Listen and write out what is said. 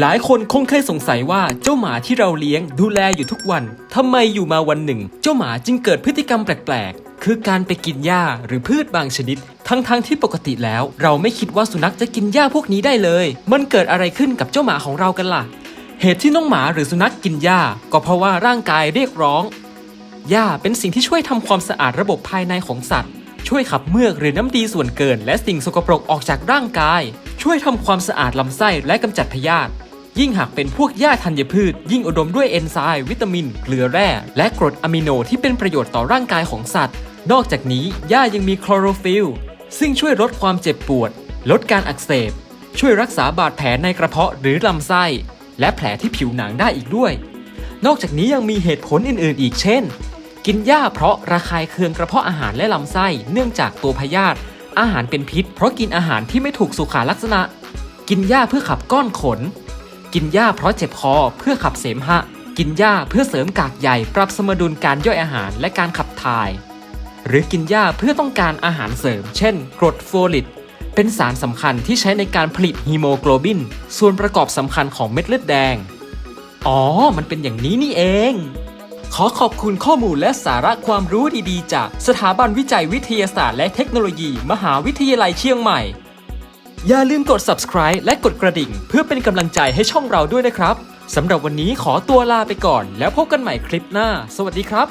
หลายคนคงเคยสงสัยว่าเจ้าหมาที่เราเลี้ยงดูแลอยู่ทุกวันทำไมอยู่มาวันหนึ่ง เจ้าหมาจึงเกิดพฤติกรรมแปลกๆ คือการไปกินหญ้าหรือพืชบางชนิด ทั้งๆที่ปกติแล้ว เราไม่คิดว่าสุนัขจะกินหญ้าพวกนี้ได้เลย มันเกิดอะไรขึ้นกับเจ้าหมาของเรากันล่ะ เหตุที่น้องหมาหรือสุนัขกินหญ้าก็เพราะว่าร่างกายเรียกร้องหญ้าเป็นสิ่งที่ช่วยทำความสะอาดระบบภายในของสัตว์ ช่วยขับเมือกหรือน้ำดีส่วนเกิน และสิ่งสกปรกออกจากร่างกาย ช่วยทำความสะอาดลำไส้และกำจัดพยาธิยิ่งหากเป็นพวกหญ้าธัญพืช ยิ่งอุดมด้วยเอนไซม์วิตามิน เกลือแร่ และกรดอะมิโนที่เป็นประโยชน์ต่อร่างกายของสัตว์ นอกจากนี้หญ้ายังมีคลอโรฟิลซึ่งช่วยลดความเจ็บปวด ลดการอักเสบ ช่วยรักษาบาดแผลในกระเพาะหรือลำไส้ และแผลที่ผิวหนังได้อีกด้วย นอกจากนี้ยังมีเหตุผลอื่น ๆ อีกเช่น กินหญ้าเพราะระคายเคืองกระเพาะอาหารและลำไส้ เนื่องจากตัวพยาธิอาหารเป็นพิษ เพราะกินอาหารที่ไม่ถูกสุขาลักษณะ กินหญ้าเพื่อขับก้อนขน กินหญ้าเพราะเจ็บคอเพื่อขับเสมหะ กินหญ้าเพื่อเสริมกากใยปรับสมดุลการย่อยอาหารและการขับถ่าย หรือกินหญ้าเพื่อต้องการอาหารเสริม เช่น กรดโฟลิต เป็นสารสำคัญที่ใช้ในการผลิตฮีโมโกลบิน ส่วนประกอบสำคัญของเม็ดเลือดแดง อ๋อ มันเป็นอย่างนี้นี่เอง ขอขอบคุณข้อมูลและสาระความรู้ดีๆ จากสถาบันวิจัยวิทยาศาสตร์และเทคโนโลยี มหาวิทยาลัยเชียงใหม่ อย่าลืมกด subscribe และกดกระดิ่ง เพื่อเป็นกำลังใจให้ช่องเราด้วยนะครับสำหรับวันนี้ขอตัวลาไปก่อน แล้วพบกันใหม่คลิปหน้า สวัสดีครับ